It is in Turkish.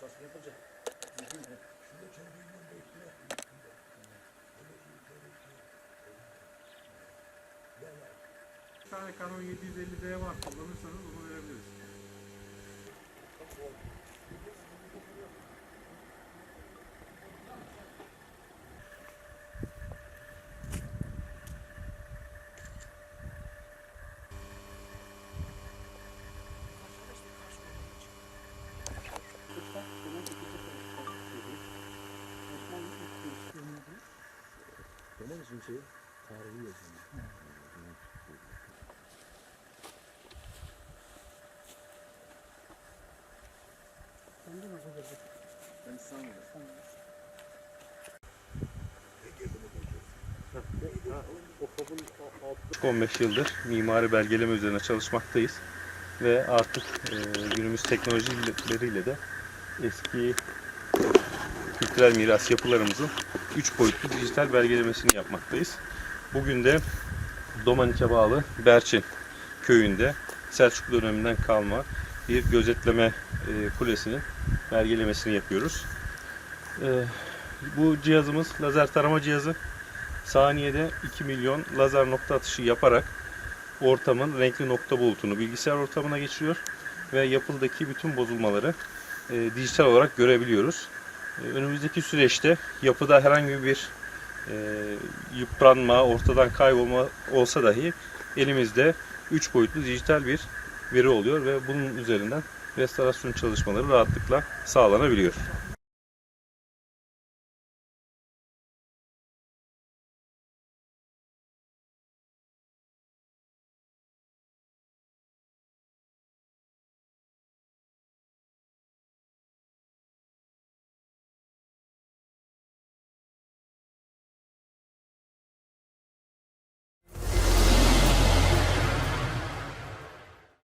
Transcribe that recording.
Bir tane Canon 750D var. Kullanırsanız onu verebiliriz. Benim için şey tarihi yazıyor. İstanbul'da. 15 yıldır mimari belgeleme üzerine çalışmaktayız. Ve artık e, günümüz teknolojileriyle de eski kültürel miras yapılarımızın 3 boyutlu dijital belgelemesini yapmaktayız. Bugün de Domaniç'e bağlı Berçin köyünde Selçuklu döneminden kalma bir gözetleme e, kulesinin belgelemesini yapıyoruz. E, bu cihazımız lazer tarama cihazı saniyede 2 milyon lazer nokta atışı yaparak ortamın renkli nokta bulutunu bilgisayar ortamına geçiriyor ve yapıldaki bütün bozulmaları e, dijital olarak görebiliyoruz. E, önümüzdeki süreçte yapıda herhangi bir e, yıpranma, ortadan kaybolma olsa dahi elimizde 3 boyutlu dijital bir veri oluyor ve bunun üzerinden restorasyon çalışmaları rahatlıkla sağlanabiliyor.